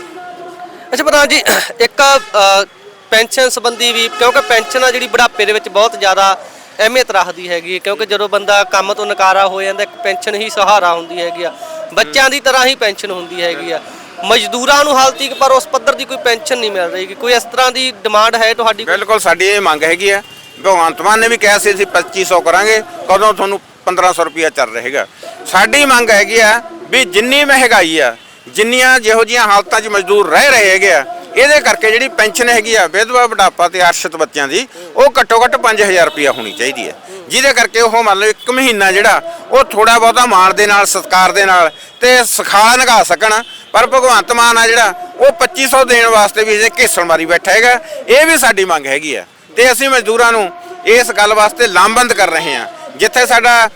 ਅੱਛਾ ਪ੍ਰਧਾਨ ਜੀ ਇੱਕ ਅ, ਪੈਨਸ਼ਨ ਸੰਬੰਧੀ ਵੀ ਕਿਉਂਕਿ ਪੈਨਸ਼ਨ ਆ ਜਿਹੜੀ ਬੁਢਾਪੇ ਦੇ ਵਿੱਚ ਬਹੁਤ ਜ਼ਿਆਦਾ ਅਹਿਮੀਅਤ ਰੱਖਦੀ ਹੈਗੀ ਹੈ, ਕਿਉਂਕਿ ਜਦੋਂ ਬੰਦਾ ਕੰਮ ਤੋਂ ਨਕਾਰਾ ਹੋ ਜਾਂਦਾ ਇੱਕ ਪੈਨਸ਼ਨ ਹੀ ਸਹਾਰਾ ਹੁੰਦੀ ਹੈਗੀ ਆ। ਬੱਚਿਆਂ ਦੀ ਤਰ੍ਹਾਂ ਹੀ ਪੈਨਸ਼ਨ ਹੁੰਦੀ ਹੈਗੀ ਆ। ਮਜ਼ਦੂਰਾਂ ਨੂੰ ਹਾਲ ਤੱਕ ਪਰ ਉਸ ਪੱਧਰ ਦੀ ਕੋਈ ਪੈਨਸ਼ਨ ਨਹੀਂ ਮਿਲ ਰਹੀ ਕੋਈ ਇਸ ਤਰ੍ਹਾਂ ਦੀ ਡਿਮਾਂਡ ਹੈ ਤੁਹਾਡੀ ਬਿਲਕੁਲ ਸਾਡੀ ਇਹ ਮੰਗ ਹੈਗੀ ਆ। ਭਗਵੰਤ ਮਾਨ ਨੇ ਵੀ ਕਿਹਾ ਸੀ ਅਸੀਂ 2500 ਕਰਾਂਗੇ ਕਦੋਂ ਤੁਹਾਨੂੰ 1500 ਰੁਪਿਆ ਚੱਲ ਰਹੇਗਾ। ਸਾਡੀ ਮੰਗ ਹੈਗੀ ਆ ਵੀ ਜਿੰਨੀ ਮਹਿੰਗਾਈ ਆ, ਜਿੰਨੀਆਂ ਜਿਹੋ ਜੀਆਂ ਹਾਲਤਾਂ 'ਚ ਮਜ਼ਦੂਰ ਰਹਿ ਰਹੇ ਹੈਗੇ ਆ, ਇਹਦੇ ਕਰਕੇ ਜਿਹੜੀ ਪੈਨਸ਼ਨ ਹੈਗੀ ਆ, ਵਿਧਵਾ ਬੁਢਾਪਾ ਤੇ ਅਰਸ਼ਤ ਬੱਚਿਆਂ ਦੀ, ਉਹ ਘੱਟੋ ਘੱਟ 5000 ਰੁਪਇਆ ਹੋਣੀ ਚਾਹੀਦੀ ਹੈ। ਜਿਹਦੇ ਕਰਕੇ ਉਹ ਮੰਨ ਲਓ ਇੱਕ ਮਹੀਨਾ ਜਿਹੜਾ, ਉਹ ਥੋੜਾ ਬਹੁਤਾ ਮਾਣ ਦੇ ਨਾਲ, ਸਤਿਕਾਰ ਦੇ ਨਾਲ ਤੇ ਸਿਖਾ ਨਗਾ ਸਕਣ। ਪਰ ਭਗਵੰਤ ਮਾਨ ਆ ਜਿਹੜਾ, ਉਹ 2500 ਦੇਣ ਵਾਸਤੇ ਵੀ ਜੇ ਘੇਸਣ ਮਾਰੀ ਬੈਠਾ ਹੈਗਾ। ਇਹ ਵੀ ਸਾਡੀ ਮੰਗ ਹੈਗੀ ਆ। ਤੇ ਅਸੀਂ ਮਜ਼ਦੂਰਾਂ ਨੂੰ ਇਸ ਗੱਲ ਵਾਸਤੇ ਲਾਮਬੰਦ ਕਰ ਰਹੇ ਹਾਂ। ਜਿੱਥੇ ਸਾਡਾ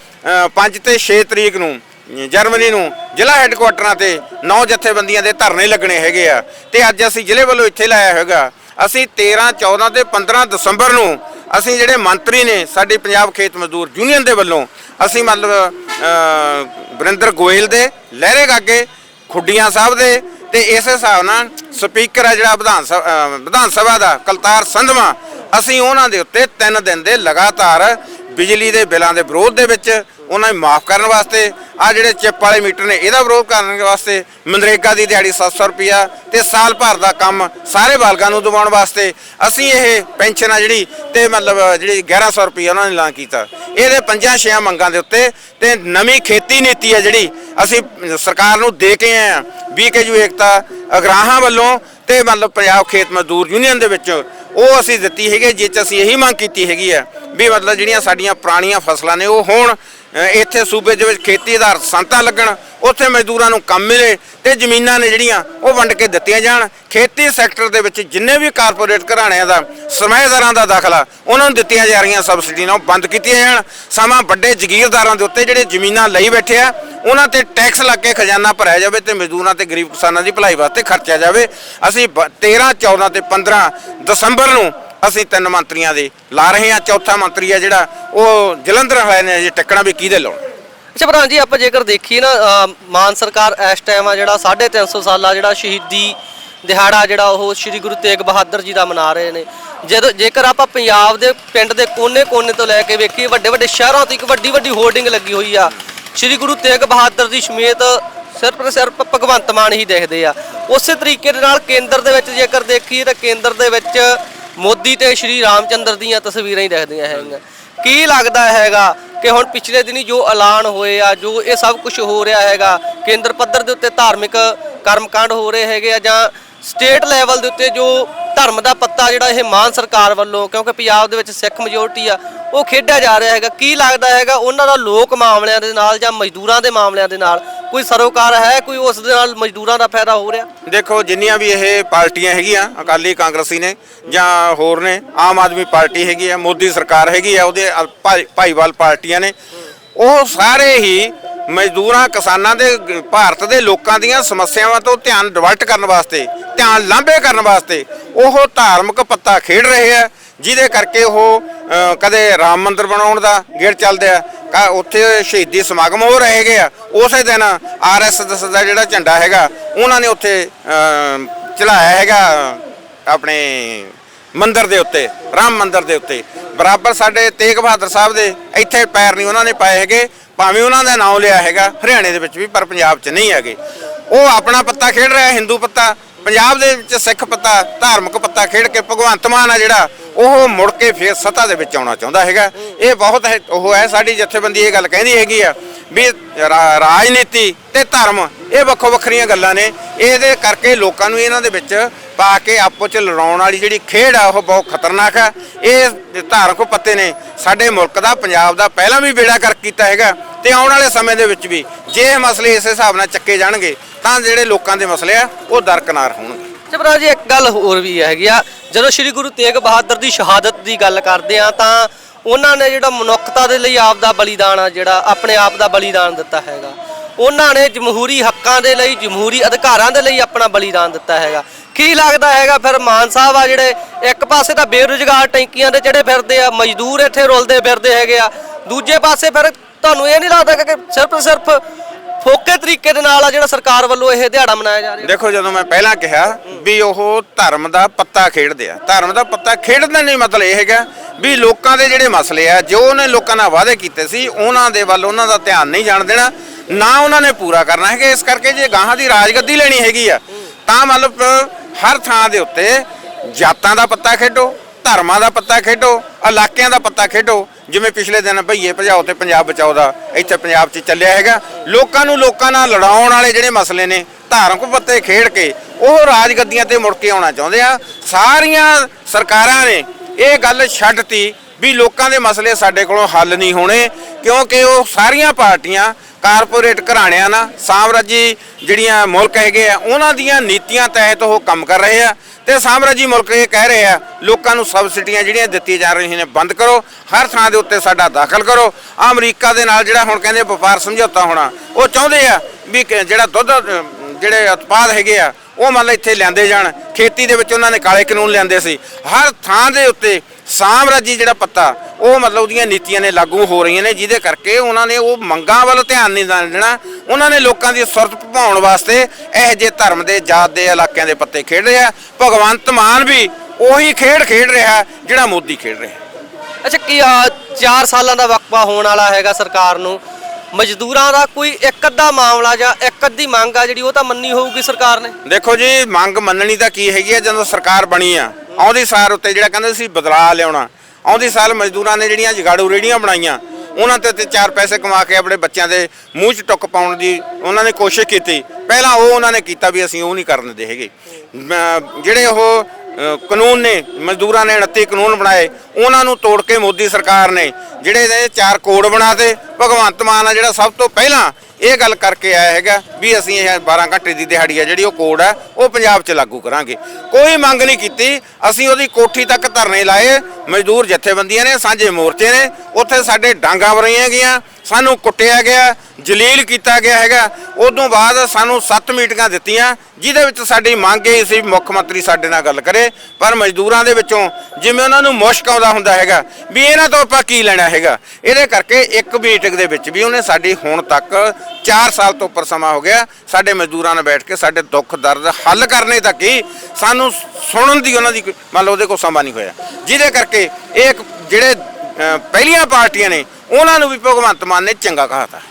5 ਤੇ 6 ਤਰੀਕ ਨੂੰ ਜਰਮਨੀ ਨੂੰ ਜ਼ਿਲ੍ਹਾ ਹੈੱਡਕੁਆਟਰਾਂ ਤੇ ਨੌ ਜਥੇਬੰਦੀਆਂ ਦੇ ਧਰਨੇ ਲੱਗਣੇ ਹੈਗੇ ਆ। ਤੇ ਅੱਜ ਅਸੀਂ ਜ਼ਿਲ੍ਹੇ ਵੱਲੋਂ ਇੱਥੇ ਲਾਇਆ ਹੈਗਾ। ਅਸੀਂ 13 14 ਤੇ 15 ਦਸੰਬਰ ਨੂੰ ਅਸੀਂ ਜਿਹੜੇ ਮੰਤਰੀ ਨੇ ਸਾਡੀ ਪੰਜਾਬ ਖੇਤ ਮਜ਼ਦੂਰ ਯੂਨੀਅਨ ਦੇ ਵੱਲੋਂ ਅਸੀਂ ਮਤਲਬ ਵਰਿੰਦਰ ਗੋਇਲ ਦੇ, ਲਹਿਰੇ ਗਾਗੇ, ਖੁੱਡੀਆਂ ਸਾਹਿਬ ਦੇ ਤੇ ਇਸ ਹਿਸਾਬ ਨਾਲ ਸਪੀਕਰ ਆ ਜਿਹੜਾ ਵਿਧਾਨ ਸਭਾ ਵਿਧਾਨ ਸਭਾ ਦਾ ਕਲਤਾਰ ਸੰਧਵਾ, ਅਸੀਂ ਉਹਨਾਂ ਦੇ ਉੱਤੇ 3 ਦਿਨ ਦੇ ਲਗਾਤਾਰ ਬਿਜਲੀ ਦੇ ਬਿੱਲਾਂ ਦੇ ਵਿਰੋਧ ਦੇ ਵਿੱਚ ਉਹਨਾਂ ਨੂੰ ਮਾਫ ਕਰਨ ਵਾਸਤੇ ਆ ਜਿਹੜੇ ਚਿੱਪ ਵਾਲੇ ਮੀਟਰ ਨੇ, ਇਹਦਾ ਵਿਰੋਧ ਕਰਨ ਵਾਸਤੇ ਮਨਰੇਗਾ ਦੀ ਦਿਹਾੜੀ 700 ਰੁਪਿਆ ਤੇ ਸਾਲ ਭਰ ਦਾ ਕੰਮ ਸਾਰੇ ਬਾਲਗਾਂ ਨੂੰ ਦਿਵਾਉਣ ਵਾਸਤੇ ਅਸੀਂ ਇਹ ਪੈਨਸ਼ਨ ਆ ਜਿਹੜੀ ਤੇ ਮਤਲਬ ਜਿਹੜੀ 1100 ਰੁਪਿਆ ਉਹਨਾਂ ਨੇ ਐਲਾਨ ਕੀਤਾ। ਇਹਦੇ ਪੰਜਾਂ ਛੇਆਂ ਮੰਗਾਂ ਦੇ ਉੱਤੇ ਤੇ ਨਵੀਂ ਖੇਤੀ ਨੀਤੀ ਹੈ ਜਿਹੜੀ ਅਸੀਂ ਸਰਕਾਰ ਨੂੰ ਦੇ ਕੇ ਆਏ ਆ, ਬੀਕੇਯੂ ਏਕਤਾ ਅਗਰਾਹਾਂ ਵੱਲੋਂ ਤੇ ਮਤਲਬ ਪੰਜਾਬ ਖੇਤ ਮਜ਼ਦੂਰ ਯੂਨੀਅਨ ਦੇ ਵਿੱਚ ਉਹ ਅਸੀਂ ਦਿੱਤੀ ਹੈਗੀ ਜਿਸ 'ਚ ਅਸੀਂ ਇਹੀ ਮੰਗ ਕੀਤੀ ਹੈਗੀ ਆ ਵੀ ਮਤਲਬ ਜਿਹੜੀਆਂ ਸਾਡੀਆਂ ਪੁਰਾਣੀਆਂ ਫਸਲਾਂ ਨੇ ਉਹ ਹੋਣ ਇੱਥੇ ਸੂਬੇ ਦੇ ਵਿੱਚ ਖੇਤੀ ਆਧਾਰਿਤ ਸੰਤਾ ਲੱਗਣ, ਉੱਥੇ ਮਜ਼ਦੂਰਾਂ ਨੂੰ ਕੰਮ ਮਿਲੇ ਤੇ ਜ਼ਮੀਨਾਂ ਨੇ ਜਿਹੜੀਆਂ ਉਹ ਵੰਡ ਕੇ ਦਿੱਤੀਆਂ ਜਾਣ। ਖੇਤੀ ਸੈਕਟਰ ਦੇ ਵਿੱਚ ਜਿੰਨੇ ਵੀ ਕਾਰਪੋਰੇਟ ਘਰਾਣਿਆਂ ਦਾ, ਸਰਮਾਏਦਾਰਾਂ ਦਾ ਦਾਖਲਾ, ਉਹਨਾਂ ਨੂੰ ਦਿੱਤੀਆਂ ਜਾ ਰਹੀਆਂ ਸਬਸਿਡੀਆਂ ਨਾਲ ਉਹ ਬੰਦ ਕੀਤੀਆਂ ਜਾਣ। ਸਮਾਂ ਵੱਡੇ ਜ਼ਗੀਰਦਾਰਾਂ ਦੇ ਉੱਤੇ ਜਿਹੜੇ ਜ਼ਮੀਨਾਂ ਲਈ ਬੈਠੇ ਆ, ਉਹਨਾਂ ਤੇ ਟੈਕਸ ਲੱਗ ਕੇ ਖਜ਼ਾਨਾ ਭਰਿਆ ਜਾਵੇ ਤੇ ਮਜ਼ਦੂਰਾਂ ਤੇ ਗਰੀਬ ਕਿਸਾਨਾਂ ਦੀ ਭਲਾਈ ਵਾਸਤੇ ਖਰਚਿਆ ਜਾਵੇ। ਅਸੀਂ ਬ- 13 14 ਤੇ 15 ਦਸੰਬਰ ਨੂੰ ਅਸੀਂ ਤਿੰਨ ਮੰਤਰੀਆਂ ਦੇ ਲਾ ਰਹੇ ਹਾਂ ਚੌਥਾ ਮੰਤਰੀ ਆ ਜਿਹੜਾ ਉਹ ਜਲੰਧਰ ਵਾਲੇ ਨੇ ਜੀ ਟਿਕਣਾ ਵੀ ਕਿਹਦੇ ਲਾਉਣ? ਅੱਛਾ ਪ੍ਰਧਾਨ ਜੀ ਆਪਾਂ ਜੇਕਰ ਦੇਖੀਏ ਨਾ ਅ, ਮਾਨ ਸਰਕਾਰ ਇਸ ਟਾਈਮ ਆ ਜਿਹੜਾ 350 ਸਾਲਾ ਜਿਹੜਾ ਸ਼ਹੀਦੀ ਦਿਹਾੜਾ ਜਿਹੜਾ ਉਹ ਸ੍ਰੀ ਗੁਰੂ ਤੇਗ ਬਹਾਦਰ ਜੀ ਦਾ ਮਨਾ ਰਹੇ ਨੇ। ਜਦੋਂ ਜੇਕਰ ਆਪਾਂ ਪੰਜਾਬ ਦੇ ਪਿੰਡ ਦੇ ਕੋਨੇ-ਕੋਨੇ ਤੋਂ ਲੈ ਕੇ ਵੇਖੀਏ ਵੱਡੇ ਵੱਡੇ ਸ਼ਹਿਰਾਂ ਤੋਂ ਇੱਕ ਵੱਡੀ ਵੱਡੀ ਹੋਰਡਿੰਗ ਲੱਗੀ ਹੋਈ ਆ। ਸ੍ਰੀ ਗੁਰੂ ਤੇਗ ਬਹਾਦਰ ਦੀ ਸਮੇਤ ਸਿਰਫ ਤੇ ਸਿਰਫ ਭਗਵੰਤ ਮਾਨ ਹੀ ਦੇਖਦੇ ਆ। ਉਸੇ ਤਰੀਕੇ ਦੇ ਨਾਲ ਕੇਂਦਰ ਦੇ ਵਿੱਚ ਜੇਕਰ ਦੇਖੀਏ ਤਾਂ ਕੇਂਦਰ ਦੇ ਵਿੱਚ ਮੋਦੀ ਤੇ ਸ਼੍ਰੀ ਰਾਮਚੰਦਰ ਦੀਆਂ ਤਸਵੀਰਾਂ ਹੀ ਦਿਖਦੀਆਂ ਹੈਗੀਆਂ। ਕੀ ਲੱਗਦਾ ਹੈਗਾ ਕਿ ਹੁਣ ਪਿਛਲੇ ਦਿਨੀ ਜੋ ਐਲਾਨ ਹੋਏ ਆ, ਜੋ ਇਹ ਸਭ ਕੁਝ ਹੋ ਰਿਹਾ ਹੈਗਾ, ਕੇਂਦਰ ਪੱਧਰ ਦੇ ਉੱਤੇ ਧਾਰਮਿਕ ਕਰਮਕਾਂਡ ਹੋ ਰਹੇ ਹੈਗੇ ਆ ਜਾਂ ਸਟੇਟ ਲੈਵਲ ਦੇ ਉੱਤੇ ਜੋ ਧਰਮ ਦਾ ਪੱਤਾ ਜਿਹੜਾ ਇਹ ਮਾਨ ਸਰਕਾਰ ਵੱਲੋਂ, ਕਿਉਂਕਿ ਪੰਜਾਬ ਦੇ ਵਿੱਚ ਸਿੱਖ ਮੈਜੋਰਟੀ ਆ, ਉਹ ਖੇਡਿਆ ਜਾ ਰਿਹਾ ਹੈਗਾ। ਕੀ ਲੱਗਦਾ ਹੈਗਾ ਉਹਨਾਂ ਦਾ ਲੋਕ ਮਾਮਲਿਆਂ ਦੇ ਨਾਲ ਜਾਂ ਮਜ਼ਦੂਰਾਂ ਦੇ ਮਾਮਲਿਆਂ ਦੇ ਨਾਲ ਕੋਈ ਸਰੋਕਾਰ ਹੈ, ਕੋਈ ਉਸ ਦੇ ਨਾਲ ਮਜ਼ਦੂਰਾਂ ਦਾ ਫਾਇਦਾ ਹੋ ਰਿਹਾ? ਦੇਖੋ, ਜਿੰਨੀਆਂ ਵੀ ਇਹ ਪਾਰਟੀਆਂ ਹੈਗੀਆਂ, ਅਕਾਲੀ ਕਾਂਗਰਸੀ ਨੇ ਜਾਂ ਹੋਰ ਨੇ, ਆਮ ਆਦਮੀ ਪਾਰਟੀ ਹੈਗੀ ਆ, ਮੋਦੀ ਸਰਕਾਰ ਹੈਗੀ ਆ, ਉਹਦੇ ਭਾਈ- ਭਾਈਵਾਲ ਪਾਰਟੀਆਂ ਨੇ, ਉਹ ਸਾਰੇ ਹੀ ਮਜ਼ਦੂਰਾਂ, ਕਿਸਾਨਾਂ ਦੇ, ਭਾਰਤ ਦੇ ਲੋਕਾਂ ਦੀਆਂ ਸਮੱਸਿਆਵਾਂ ਤੋਂ ਧਿਆਨ ਡਿਵਰਟ ਕਰਨ ਵਾਸਤੇ, ਧਿਆਨ ਲਾਂਭੇ ਕਰਨ ਵਾਸਤੇ ਉਹ ਧਾਰਮਿਕ ਪੱਤਾ ਖੇਡ ਰਹੇ ਆ, ਜਿਹਦੇ ਕਰਕੇ ਉਹ ਕਦੇ ਰਾਮ ਮੰਦਿਰ ਬਣਾਉਣ ਦਾ ਗੇੜ ਚੱਲਦੇ ਆ, ਕਾ ਉੱਥੇ ਸ਼ਹੀਦੀ ਸਮਾਗਮ ਹੋ ਰਹੇ ਹੈਗੇ ਆ, ਉਸੇ ਦਿਨ ਆਰਐਸਐਸ ਦਾ ਜਿਹੜਾ ਝੰਡਾ ਹੈਗਾ, ਉਹਨਾਂ ਨੇ ਉੱਥੇ ਚਲਾਇਆ ਹੈਗਾ, ਆਪਣੇ ਮੰਦਿਰ ਦੇ ਉੱਤੇ, ਰਾਮ ਮੰਦਿਰ ਦੇ ਉੱਤੇ। ਬਰਾਬਰ ਸਾਡੇ ਤੇਗ ਬਹਾਦਰ ਸਾਹਿਬ ਦੇ ਇੱਥੇ ਪੈਰ ਨਹੀਂ ਉਹਨਾਂ ਨੇ ਪਾਏ ਹੈਗੇ, ਭਾਵੇਂ ਉਹਨਾਂ ਦਾ ਨਾਮ ਲਿਆ ਹੈਗਾ, ਹਰਿਆਣੇ ਦੇ ਵਿੱਚ ਵੀ, ਪਰ ਪੰਜਾਬ 'ਚ ਨਹੀਂ ਹੈਗੇ। ਉਹ ਆਪਣਾ ਪੱਤਾ ਖੇਡ ਰਿਹਾ, ਹਿੰਦੂ ਪੱਤਾ, ਪੰਜਾਬ ਦੇ ਵਿੱਚ ਸਿੱਖ ਪੱਤਾ, ਧਾਰਮਿਕ ਪੱਤਾ ਖੇਡ ਕੇ ਭਗਵੰਤ ਮਾਨ ਆ ਜਿਹੜਾ ਉਹ ਮੁੜ ਕੇ ਫੇਰ ਸੱਤਾ ਦੇ ਵਿੱਚ ਆਉਣਾ ਚਾਹੁੰਦਾ ਹੈਗਾ। ਇਹ ਬਹੁਤ ਹੈ, ਉਹ ਹੈ ਸਾਡੀ ਜਥੇਬੰਦੀ, ਇਹ ਗੱਲ ਕਹਿੰਦੀ ਹੈਗੀ ਆ ਵੀ ਰਾਜਨੀਤੀ ਤੇ ਧਰਮ, ਇਹ ਵੱਖੋ ਵੱਖਰੀਆਂ ਗੱਲਾਂ ਨੇ। ਇਹਦੇ ਕਰਕੇ ਲੋਕਾਂ ਨੂੰ ਇਹਨਾਂ ਦੇ ਵਿੱਚ ਪਾ ਕੇ ਆਪੋ ਚ ਲੜਾਉਣ ਵਾਲੀ ਜਿਹੜੀ ਖੇਡ ਆ, ਉਹ ਬਹੁਤ ਖਤਰਨਾਕ ਆ। ਇਹ ਧਾਰਮਿਕ ਪੱਤੇ ਨੇ। ਸਾਡੇ ਮੁਲਕ ਦਾ, ਪੰਜਾਬ ਦਾ ਪਹਿਲਾਂ ਵੀ ਬੇੜਾ ਕਰ ਕੀਤਾ ਹੈਗਾ ਤੇ ਆਉਣ ਵਾਲੇ ਸਮੇਂ ਦੇ ਵਿੱਚ ਵੀ ਜੇ ਇਹ ਮਸਲੇ ਇਸ ਹਿਸਾਬ ਨਾਲ ਚੱਕੇ ਜਾਣਗੇ, ਤਾਂ ਜਿਹੜੇ ਲੋਕਾਂ ਦੇ ਮਸਲੇ ਆ, ਉਹ ਦਰਕਨਾਰ ਹੋਣਗੇ। ਚਪਰਾ ਜੀ, ਇੱਕ ਗੱਲ ਹੋਰ ਵੀ ਹੈਗੀ ਆ। ਜਦੋਂ ਸ੍ਰੀ ਗੁਰੂ ਤੇਗ ਬਹਾਦਰ ਦੀ ਸ਼ਹਾਦਤ ਦੀ ਗੱਲ ਕਰਦੇ ਆ, ਤਾਂ ਉਹਨਾਂ ਨੇ ਜਿਹੜਾ ਮਨੁੱਖਤਾ ਦੇ ਲਈ ਆਪ ਦਾ ਬਲੀਦਾਨ ਆ, ਜਿਹੜਾ ਆਪਣੇ ਆਪ ਦਾ ਬਲੀਦਾਨ ਦਿੱਤਾ ਹੈਗਾ। ਉਹਨਾਂ ਨੇ ਜਮਹੂਰੀ ਹੱਕਾਂ ਦੇ ਲਈ, ਜਮਹੂਰੀ ਅਧਿਕਾਰਾਂ ਦੇ ਲਈ ਆਪਣਾ ਬਲੀਦਾਨ ਦਿੱਤਾ ਹੈਗਾ। ਕੀ ਲੱਗਦਾ ਹੈਗਾ ਫਿਰ ਮਾਨ ਸਾਹਿਬ ਆ ਜਿਹੜੇ ਇੱਕ ਪਾਸੇ ਤਾਂ ਬੇਰੁਜ਼ਗਾਰ ਟੈਂਕੀਆਂ ਦੇ ਚੜੇ ਫਿਰਦੇ ਆ, ਮਜ਼ਦੂਰ ਇੱਥੇ ਰੁਲਦੇ ਫਿਰਦੇ ਹੈਗੇ ਆ। ਦੂਜੇ ਪਾਸੇ ਫਿਰ ਤੁਹਾਨੂੰ ਇਹ ਨਹੀਂ ਲੱਗਦਾ ਕਿ ਸਿਰਫ ਸਿਰਫ ਫੋਕੇ ਤਰੀਕੇ ਦੇ ਨਾਲ ਆ ਜਿਹੜਾ ਸਰਕਾਰ ਵੱਲੋਂ ਇਹ ਦਿਹਾੜਾ ਮਨਾਇਆ ਜਾ ਰਿਹਾ। ਦੇਖੋ ਜਦੋਂ ਮੈਂ ਪਹਿਲਾਂ ਕਿਹਾ ਵੀ ਉਹ ਧਰਮ ਦਾ ਪੱਤਾ ਖੇਡਦੇ ਆ। ਧਰਮ ਦਾ ਪੱਤਾ ਖੇਡਣ ਦਾ ਨਹੀਂ ਮਤਲਬ ਇਹ ਹੈਗਾ ਵੀ ਲੋਕਾਂ ਦੇ ਜਿਹੜੇ ਮਸਲੇ ਆ, ਜੋ ਉਹਨੇ ਲੋਕਾਂ ਨਾਲ ਵਾਅਦੇ ਕੀਤੇ ਸੀ, ਉਹਨਾਂ ਦੇ ਵੱਲ ਉਹਨਾਂ ਦਾ ਧਿਆਨ ਨਹੀਂ ਜਾਣ ਦੇਣਾ, ਨਾ ਉਹਨਾਂ ਨੇ ਪੂਰਾ ਕਰਨਾ ਹੈਗਾ। ਇਸ ਕਰਕੇ ਜੇ ਗਾਹਾਂ ਦੀ ਰਾਜਗੱਦੀ ਲੈਣੀ ਹੈਗੀ ਆ, ਤਾਂ ਮਤਲਬ ਹਰ ਥਾਂ ਦੇ ਉੱਤੇ ਜਾਤਾਂ ਦਾ ਪੱਤਾ ਖੇਡੋ, ਧਰਮਾਂ ਦਾ ਪੱਤਾ ਖੇਡੋ, ਇਲਾਕਿਆਂ ਦਾ ਪੱਤਾ ਖੇਡੋ ਜਿਵੇਂ ਪਿਛਲੇ ਦਿਨ ਭਈਏ ਭਜਾਓ ਤੇ ਪੰਜਾਬ ਬਚਾਓ ਦਾ ਇੱਥੇ ਪੰਜਾਬ 'ਚ ਚੱਲਿਆ ਹੈਗਾ, ਲੋਕਾਂ ਨੂੰ ਲੋਕਾਂ ਨਾਲ ਲੜਾਉਣ ਵਾਲੇ ਜਿਹੜੇ ਮਸਲੇ ਨੇ, ਧਾਰਮਿਕ ਪੱਤੇ ਖੇਡ ਕੇ ਉਹ ਰਾਜਗੱਦੀਆਂ ਤੇ ਮੁੜ ਕੇ ਆਉਣਾ ਚਾਹੁੰਦੇ ਆ। ਸਾਰੀਆਂ ਸਰਕਾਰਾਂ ਨੇ ਇਹ ਗੱਲ ਛੱਡਤੀ ਵੀ ਲੋਕਾਂ ਦੇ ਮਸਲੇ ਸਾਡੇ ਕੋਲੋਂ ਹੱਲ ਨਹੀਂ ਹੋਣੇ, ਕਿਉਂਕਿ ਉਹ ਸਾਰੀਆਂ ਪਾਰਟੀਆਂ, ਕਾਰਪੋਰੇਟ ਘਰਾਣਿਆਂ ਨਾਲ, ਸਾਮਰਾਜੀ ਜਿਹੜੀਆਂ ਮੁਲਕ ਹੈਗੇ ਆ, ਉਹਨਾਂ ਦੀਆਂ ਨੀਤੀਆਂ ਤਹਿਤ ਉਹ ਕੰਮ ਕਰ ਰਹੇ ਆ। ਤੇ ਸਾਮਰਾਜੀ ਮੁਲਕ ਇਹ ਕਹਿ ਰਹੇ ਆ, ਲੋਕਾਂ ਨੂੰ ਸਬਸਿਡੀਆਂ ਜਿਹੜੀਆਂ ਦਿੱਤੀਆਂ ਜਾ ਰਹੀਆਂ ਨੇ, ਬੰਦ ਕਰੋ, ਹਰ ਥਾਂ ਦੇ ਉੱਤੇ ਸਾਡਾ ਦਾਖਲ ਕਰੋ। ਆਹ ਅਮਰੀਕਾ ਦੇ ਨਾਲ ਜਿਹੜਾ ਹੁਣ ਕਹਿੰਦੇ ਵਪਾਰ ਸਮਝੌਤਾ ਹੋਣਾ, ਉਹ ਚਾਹੁੰਦੇ ਆ ਵੀ ਜਿਹੜਾ ਦੁੱਧ ਜਿਹੜੇ ਉਤਪਾਦ ਹੈਗੇ ਆ ਉਹ ਮੰਨ ਲਓ ਇੱਥੇ ਲਿਆਂਦੇ ਜਾਣ, ਖੇਤੀ ਦੇ ਵਿੱਚ ਉਹਨਾਂ ਨੇ ਕਾਲੇ ਕਾਨੂੰਨ ਲਿਆਂਦੇ ਸੀ। ਹਰ ਥਾਂ ਦੇ ਉੱਤੇ ਸਾਮਰਾਜੀ ਜਿਹੜਾ ਪੱਤਾ, ਉਹ ਮਤਲਬ ਉਹਦੀਆਂ ਨੀਤੀਆਂ ਨੇ ਲਾਗੂ ਹੋ ਰਹੀਆਂ ਨੇ, ਜਿਹਦੇ ਕਰਕੇ ਉਹਨਾਂ ਨੇ ਉਹ ਮੰਗਾਂ ਵੱਲ ਧਿਆਨ ਨਹੀਂ ਦੇਣਾ ਉਹਨਾਂ ਨੇ ਲੋਕਾਂ ਦੀ ਸੁਰਤ ਭਵਾਉਣ ਵਾਸਤੇ ਇਹੋ ਜਿਹੇ ਧਰਮ ਦੇ, ਜਾਤ ਦੇ ਇਲਾਕਿਆਂ ਦੇ ਪੱਤੇ ਖੇਡ ਰਿਹਾ। ਭਗਵੰਤ ਮਾਨ ਵੀ ਉਹੀ ਖੇਡ ਖੇਡ ਰਿਹਾ, ਜਿਹੜਾ ਮੋਦੀ ਖੇਡ ਰਿਹਾ। ਅੱਛਾ, ਕੀ ਆ 4 ਸਾਲਾਂ ਦਾ ਵਕਫਾ ਹੋਣ ਵਾਲਾ ਹੈਗਾ ਸਰਕਾਰ ਨੂੰ? ਮਜ਼ਦੂਰਾਂ ਦਾ ਕੋਈ ਇੱਕ ਅੱਧਾ ਮਾਮਲਾ ਜਾਂ ਇੱਕ ਅੱਧੀ ਮੰਗ ਆ ਜਿਹੜੀ ਉਹ ਤਾਂ ਮੰਨੀ ਹੋਊਗੀ ਸਰਕਾਰ ਨੇ? ਦੇਖੋ ਜੀ, ਮੰਗ ਮੰਨਣੀ ਤਾਂ ਕੀ ਹੈਗੀ ਆ, ਜਦੋਂ ਸਰਕਾਰ ਬਣੀ ਆ, ਆਉਂਦੀ ਸਾਰ ਉੱਤੇ ਜਿਹੜਾ ਕਹਿੰਦੇ ਸੀ ਬਦਲਾਅ ਲਿਆਉਣਾ, ਆਉਂਦੀ ਸਾਲ ਮਜ਼ਦੂਰਾਂ ਨੇ ਜਿਹੜੀਆਂ ਜਗਾੜੂ ਰੇੜੀਆਂ ਬਣਾਈਆਂ, ਉਹਨਾਂ ਤੇ ਤੇ ਚਾਰ ਪੈਸੇ ਕਮਾ ਕੇ ਆਪਣੇ ਬੱਚਿਆਂ ਦੇ ਮੂੰਹ 'ਚ ਟੁੱਕ ਪਾਉਣ ਦੀ ਉਹਨਾਂ ਨੇ ਕੋਸ਼ਿਸ਼ ਕੀਤੀ। ਪਹਿਲਾਂ ਉਹ ਉਹਨਾਂ ਨੇ ਕੀਤਾ ਵੀ ਅਸੀਂ ਉਹ ਨਹੀਂ ਕਰਨ ਦੇ ਹੈਗੇ। ਜਿਹੜੇ ਉਹ ਕਾਨੂੰਨ ਨੇ, ਮਜ਼ਦੂਰਾਂ ਨੇ 29 ਕਾਨੂੰਨ ਬਣਾਏ। ਉਹਨਾਂ ਨੂੰ ਤੋੜ ਕੇ ਮੋਦੀ ਸਰਕਾਰ ਨੇ, ਜਿਹੜੇ ਇਹ ਚਾਰ ਕੋਡ ਬਣਾਤੇ ਭਗਵੰਤ ਮਾਨ ਆ ਜਿਹੜਾ ਸਭ ਤੋਂ ਪਹਿਲਾਂ ਇਹ ਗੱਲ ਕਰਕੇ ਆਇਆ ਹੈਗਾ ਵੀ ਅਸੀਂ ਇਹ 12 ਘੰਟੇ ਦੀ ਦਿਹਾੜੀ ਆ, ਜਿਹੜੀ ਉਹ ਕੋਡ ਆ, ਉਹ ਪੰਜਾਬ 'ਚ ਲਾਗੂ ਕਰਾਂਗੇ। ਕੋਈ ਮੰਗ ਨਹੀਂ ਕੀਤੀ, ਅਸੀਂ ਉਹਦੀ ਕੋਠੀ ਤੱਕ ਧਰਨੇ ਲਾਏ। ਮਜ਼ਦੂਰ ਜਥੇਬੰਦੀਆਂ ਨੇ, ਸਾਂਝੇ ਮੋਰਚੇ ਨੇ, ਉੱਥੇ ਸਾਡੇ ਡਾਂਗਾ ਵਰਾਈਆਂ ਗਈਆਂ। ਸਾਨੂੰ ਕੁੱਟਿਆ ਗਿਆ, ਜਲੀਲ ਕੀਤਾ ਗਿਆ ਹੈਗਾ। ਉਦੋਂ ਬਾਅਦ ਸਾਨੂੰ 7 ਮੀਟਿੰਗਾਂ ਦਿੱਤੀਆਂ, ਜਿਹਦੇ ਵਿੱਚ ਸਾਡੀ ਮੰਗ ਇਹ ਸੀ ਮੁੱਖ ਮੰਤਰੀ ਸਾਡੇ ਨਾਲ ਗੱਲ ਕਰੇ। ਪਰ ਮਜ਼ਦੂਰਾਂ ਦੇ ਵਿੱਚੋਂ ਜਿਵੇਂ ਉਹਨਾਂ ਨੂੰ ਮੁਸ਼ਕ ਆਉਂਦਾ ਹੁੰਦਾ ਹੈਗਾ, ਵੀ ਇਹਨਾਂ ਤੋਂ ਆਪਾਂ ਕੀ ਲੈਣਾ ਹੈਗਾ? ਇਹਦੇ ਕਰਕੇ ਇੱਕ ਮੀਟਿੰਗ ਦੇ ਵਿੱਚ ਵੀ ਉਹਨੇ ਸਾਡੀ ਹੁਣ ਤੱਕ 4 ਸਾਲ ਤੋਂ ਉੱਪਰ ਸਮਾਂ ਹੋ ਗਿਆ। ਸਾਡੇ ਮਜ਼ਦੂਰਾਂ ਨਾਲ ਬੈਠ ਕੇ ਸਾਡੇ ਦੁੱਖ ਦਰਦ ਹੱਲ ਕਰਨੇ ਤੱਕ ਹੀ ਸਾਨੂੰ ਸੁਣਨ ਦੀ ਉਹਨਾਂ ਦੀ ਮੰਨ ਲਓ ਉਹਦੇ ਕੋਲ ਸਮਾਂ ਨਹੀਂ ਹੋਇਆ। ਜਿਹਦੇ ਕਰਕੇ ਇਹ ਇੱਕ ਜਿਹੜੇ ਪਹਿਲੀਆਂ ਪਾਰਟੀਆਂ ਨੇ ਉਹਨਾਂ ਨੂੰ ਵੀ ਭਗਵੰਤ ਮਾਨ ਨੇ ਚੰਗਾ ਕਹਾਤਾ।